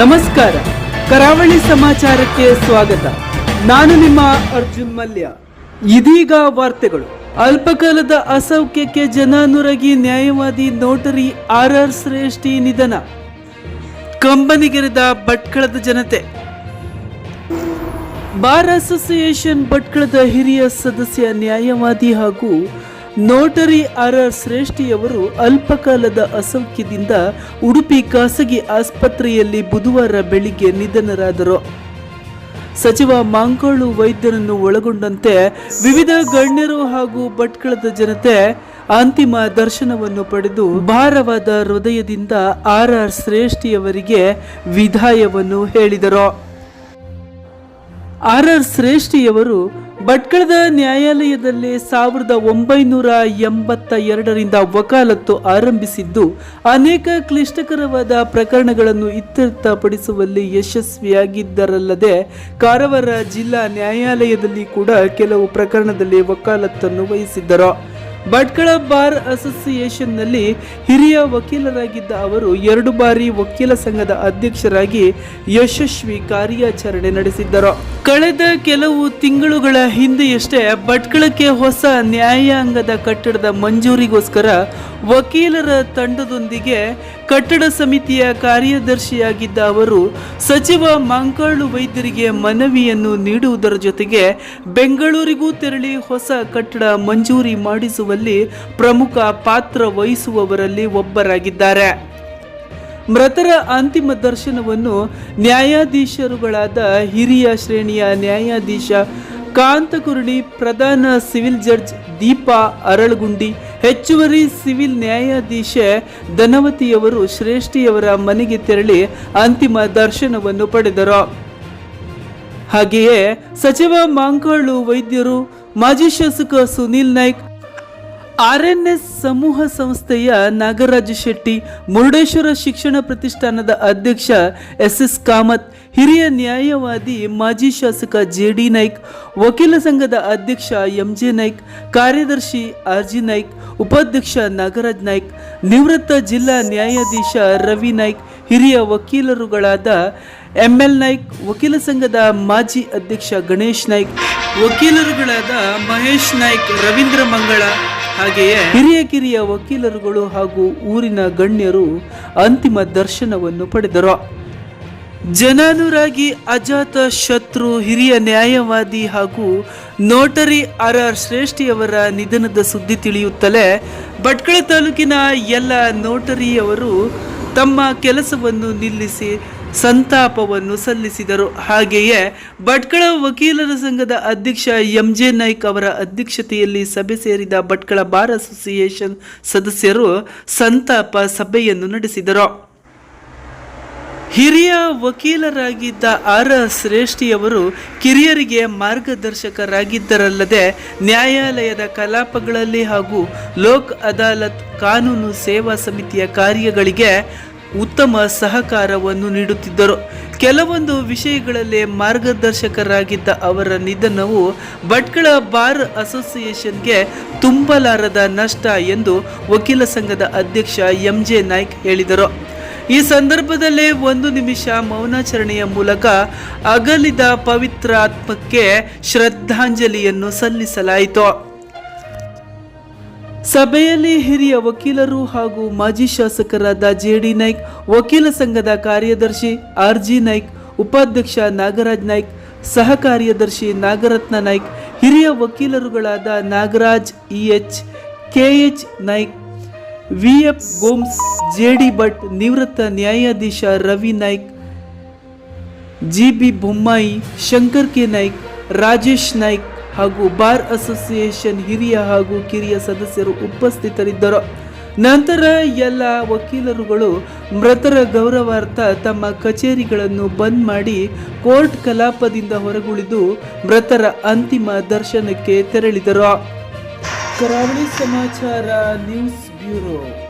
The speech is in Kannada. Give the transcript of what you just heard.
ನಮಸ್ಕಾರ. ಕರಾವಳಿ ಸಮಾಚಾರಕ್ಕೆ ಸ್ವಾಗತ. ನಾನು ನಿಮ್ಮ ಅರ್ಜುನ್ ಮಲ್ಯ. ಇದೀಗ ವಾರ್ತೆಗಳು. ಅಲ್ಪಕಾಲದ ಅಸೌಖ್ಯಕ್ಕೆ ಜನಾನುರಗಿ ನ್ಯಾಯವಾದಿ ನೋಟರಿ ಆರ್ ಆರ್ ಶ್ರೇಷ್ಠಿ ನಿಧನ. ಕಂಬನಿಗೆರೆದ ಭಟ್ಕಳದ ಜನತೆ. ಬಾರ್ ಅಸೋಸಿಯೇಷನ್ ಭಟ್ಕಳದ ಹಿರಿಯ ಸದಸ್ಯ ನ್ಯಾಯವಾದಿ ಹಾಗೂ ನೋಟರಿ ಆರ್ ಆರ್ ಶ್ರೇಷ್ಠಿಯವರು ಅಲ್ಪಕಾಲದ ಅಸೌಖ್ಯದಿಂದ ಉಡುಪಿ ಖಾಸಗಿ ಆಸ್ಪತ್ರೆಯಲ್ಲಿ ಬುಧವಾರ ಬೆಳಿಗ್ಗೆ ನಿಧನರಾದರು. ಸಚಿವ ಮಾಂಕೋಳು ವೈದ್ಯರನ್ನು ಒಳಗೊಂಡಂತೆ ವಿವಿಧ ಗಣ್ಯರು ಹಾಗೂ ಭಟ್ಕಳದ ಜನತೆ ಅಂತಿಮ ದರ್ಶನವನ್ನು ಪಡೆದು ಭಾರವಾದ ಹೃದಯದಿಂದ ಆರ್ ಆರ್ ಶ್ರೇಷ್ಠಿಯವರಿಗೆ ವಿದಾಯವನ್ನು ಹೇಳಿದರು. ಆರ್ ಆರ್ ಶ್ರೇಷ್ಠಿಯವರು ಭಟ್ಕಳದ ನ್ಯಾಯಾಲಯದಲ್ಲಿ ಸಾವಿರದ ಒಂಬೈನೂರ ಎಂಬತ್ತ ಎರಡರಿಂದ ವಕಾಲತ್ತು ಆರಂಭಿಸಿದ್ದು, ಅನೇಕ ಕ್ಲಿಷ್ಟಕರವಾದ ಪ್ರಕರಣಗಳನ್ನು ಇತ್ಯರ್ಥಪಡಿಸುವಲ್ಲಿ ಯಶಸ್ವಿಯಾಗಿದ್ದರಲ್ಲದೆ, ಕಾರವಾರ ಜಿಲ್ಲಾ ನ್ಯಾಯಾಲಯದಲ್ಲಿ ಕೂಡ ಕೆಲವು ಪ್ರಕರಣದಲ್ಲಿ ವಕಾಲತ್ತನ್ನು ವಹಿಸಿದ್ದರು. ಭಟ್ಕಳ ಬಾರ್ ಅಸೋಸಿಯೇಷನ್ನಲ್ಲಿ ಹಿರಿಯ ವಕೀಲರಾಗಿದ್ದ ಅವರು ಎರಡು ಬಾರಿ ವಕೀಲ ಸಂಘದ ಅಧ್ಯಕ್ಷರಾಗಿ ಯಶಸ್ವಿ ಕಾರ್ಯಾಚರಣೆ ನಡೆಸಿದ್ದರು. ಕಳೆದ ಕೆಲವು ತಿಂಗಳುಗಳ ಹಿಂದೆಯಷ್ಟೇ ಭಟ್ಕಳಕ್ಕೆ ಹೊಸ ನ್ಯಾಯಾಂಗದ ಕಟ್ಟಡದ ಮಂಜೂರಿಗೋಸ್ಕರ ವಕೀಲರ ತಂಡದೊಂದಿಗೆ ಕಟ್ಟಡ ಸಮಿತಿಯ ಕಾರ್ಯದರ್ಶಿಯಾಗಿದ್ದ ಅವರು ಸಚಿವ ಮಾಂಕಾಳು ವೈದ್ಯರಿಗೆ ಮನವಿಯನ್ನು ನೀಡುವುದರ ಜೊತೆಗೆ ಬೆಂಗಳೂರಿಗೂ ತೆರಳಿ ಹೊಸ ಕಟ್ಟಡ ಮಂಜೂರಿ ಮಾಡಿಸುವಲ್ಲಿ ಪ್ರಮುಖ ಪಾತ್ರ ವಹಿಸುವವರಲ್ಲಿ ಒಬ್ಬರಾಗಿದ್ದಾರೆ. ಮೃತರ ಅಂತಿಮ ದರ್ಶನವನ್ನು ನ್ಯಾಯಾಧೀಶರುಗಳಾದ ಹಿರಿಯ ಶ್ರೇಣಿಯ ನ್ಯಾಯಾಧೀಶ ಕಾಂತಕುರುಣಿ, ಪ್ರಧಾನ ಸಿವಿಲ್ ಜಡ್ಜ್ ದೀಪಾ ಅರಳಗುಂಡಿ, ಹೆಚ್ಚುವರಿ ಸಿವಿಲ್ ನ್ಯಾಯಾಧೀಶೆ ಧನವತಿಯವರು ಶ್ರೇಷ್ಠಿಯವರ ಮನೆಗೆ ತೆರಳಿ ಅಂತಿಮ ದರ್ಶನವನ್ನು ಪಡೆದರು. ಹಾಗೆಯೇ ಸಚಿವ ಮಾಂಕಾಳು ವೈದ್ಯರು ಮಾಜಿ ಶಾಸಕ ಸುನೀಲ್ ನಾಯ್ಕ್ ಆರ್ಎನ್ಎಸ್ ಸಮೂಹ ಸಂಸ್ಥೆಯ ನಾಗರಾಜ ಶೆಟ್ಟಿ, ಮುರುಡೇಶ್ವರ ಶಿಕ್ಷಣ ಪ್ರತಿಷ್ಠಾನದ ಅಧ್ಯಕ್ಷ ಎಸ್ ಎಸ್ ಕಾಮತ್, ಹಿರಿಯ ನ್ಯಾಯವಾದಿ ಮಾಜಿ ಶಾಸಕ ಜೆ ಡಿ ನಾಯ್ಕ್, ವಕೀಲ ಸಂಘದ ಅಧ್ಯಕ್ಷ ಎಂ ಜೆ ನಾಯ್ಕ್, ಕಾರ್ಯದರ್ಶಿ ಆರ್ ಜಿ ನಾಯ್ಕ್, ಉಪಾಧ್ಯಕ್ಷ ನಾಗರಾಜ್ ನಾಯ್ಕ್, ನಿವೃತ್ತ ಜಿಲ್ಲಾ ನ್ಯಾಯಾಧೀಶ ರವಿ ನಾಯ್ಕ್, ಹಿರಿಯ ವಕೀಲರುಗಳಾದ ಎಂ ಎಲ್ ನಾಯ್ಕ್, ವಕೀಲ ಸಂಘದ ಮಾಜಿ ಅಧ್ಯಕ್ಷ ಗಣೇಶ್ ನಾಯ್ಕ್, ವಕೀಲರುಗಳಾದ ಮಹೇಶ್ ನಾಯ್ಕ್, ರವೀಂದ್ರ ಮಂಗಳ ಹಾಗೆಯೇ ಹಿರಿಯ ಕಿರಿಯ ವಕೀಲರುಗಳು ಹಾಗೂ ಊರಿನ ಗಣ್ಯರು ಅಂತಿಮ ದರ್ಶನವನ್ನು ಪಡೆದರು. ಜನಾನುರಾಗಿ ಅಜಾತ ಶತ್ರು, ಹಿರಿಯ ನ್ಯಾಯವಾದಿ ಹಾಗೂ ನೋಟರಿ ಆರ್ ಆರ್ ಶ್ರೇಷ್ಠಿಯವರ ನಿಧನದ ಸುದ್ದಿ ತಿಳಿಯುತ್ತಲೇ, ಭಟ್ಕಳ ತಾಲೂಕಿನ ಎಲ್ಲ ನೋಟರಿಯವರು ತಮ್ಮ ಕೆಲಸವನ್ನು ನಿಲ್ಲಿಸಿ ಸಂತಾಪವನ್ನು ಸಲ್ಲಿಸಿದರು. ಹಾಗೆಯೇ ಭಟ್ಕಳ ವಕೀಲರ ಸಂಘದ ಅಧ್ಯಕ್ಷ ಎಂ ಜೆ ನಾಯ್ಕ್ ಅವರ ಅಧ್ಯಕ್ಷತೆಯಲ್ಲಿ ಸಭೆ ಸೇರಿದ ಭಟ್ಕಳ ಬಾರ್ ಅಸೋಸಿಯೇಷನ್ ಸದಸ್ಯರು ಸಂತಾಪ ಸಭೆಯನ್ನು ನಡೆಸಿದರು. ಹಿರಿಯ ವಕೀಲರಾಗಿದ್ದ ಆರ್ ಶ್ರೇಷ್ಠಿಯವರು ಕಿರಿಯರಿಗೆ ಮಾರ್ಗದರ್ಶಕರಾಗಿದ್ದರಲ್ಲದೆ ನ್ಯಾಯಾಲಯದ ಕಲಾಪಗಳಲ್ಲಿ ಹಾಗೂ ಲೋಕ್ ಅದಾಲತ್ ಕಾನೂನು ಸೇವಾ ಸಮಿತಿಯ ಕಾರ್ಯಗಳಿಗೆ ಉತ್ತಮ ಸಹಕಾರವನ್ನು ನೀಡುತ್ತಿದ್ದರು. ಕೆಲವೊಂದು ವಿಷಯಗಳಲ್ಲಿ ಮಾರ್ಗದರ್ಶಕರಾಗಿದ್ದ ಅವರ ನಿಧನವು ಭಟ್ಕಳ ಬಾರ್ ಅಸೋಸಿಯೇಷನ್ಗೆ ತುಂಬಲಾರದ ನಷ್ಟ ಎಂದು ವಕೀಲ ಸಂಘದ ಅಧ್ಯಕ್ಷ ಎಂ ಜೆ ನಾಯ್ಕ್ ಹೇಳಿದರು. ಈ ಸಂದರ್ಭದಲ್ಲೇ ಒಂದು ನಿಮಿಷ ಮೌನಾಚರಣೆಯ ಮೂಲಕ ಅಗಲಿದ ಪವಿತ್ರಾತ್ಮಕ್ಕೆ ಶ್ರದ್ಧಾಂಜಲಿಯನ್ನು ಸಲ್ಲಿಸಲಾಯಿತು. ಸಭೆಯಲ್ಲಿ ಹಿರಿಯ ವಕೀಲರು ಹಾಗೂ ಮಾಜಿ ಶಾಸಕರಾದ ಜೆ ಡಿ ನಾಯ್ಕ್, ವಕೀಲ ಸಂಘದ ಕಾರ್ಯದರ್ಶಿ ಆರ್ ಜಿ ನಾಯ್ಕ್, ಉಪಾಧ್ಯಕ್ಷ ನಾಗರಾಜ್ ನಾಯ್ಕ್ ಸಹ ಕಾರ್ಯದರ್ಶಿ ನಾಗರತ್ನ ನಾಯ್ಕ್, ಹಿರಿಯ ವಕೀಲರುಗಳಾದ Nagaraj, E H, K H Naik, V F Gomes, J D Bhat, ನಿವೃತ್ತ ನ್ಯಾಯಾಧೀಶ Ravi Naik, G B Bommai, Shankar K Naik, Rajesh Naik ಹಾಗೂ ಬಾರ್ ಅಸೋಸಿಯೇಷನ್ ಹಿರಿಯ ಹಾಗೂ ಕಿರಿಯ ಸದಸ್ಯರು ಉಪಸ್ಥಿತರಿದ್ದರು. ನಂತರ ಎಲ್ಲ ವಕೀಲರುಗಳು ಮೃತರ ಗೌರವಾರ್ಥ ತಮ್ಮ ಕಚೇರಿಗಳನ್ನು ಬಂದ್ ಮಾಡಿ ಕೋರ್ಟ್ ಕಲಾಪದಿಂದ ಹೊರಗುಳಿದು ಮೃತರ ಅಂತಿಮ ದರ್ಶನಕ್ಕೆ ತೆರಳಿದರು. ಕರಾವಳಿ ಸಮಾಚಾರ ನ್ಯೂಸ್ ಬ್ಯೂರೋ.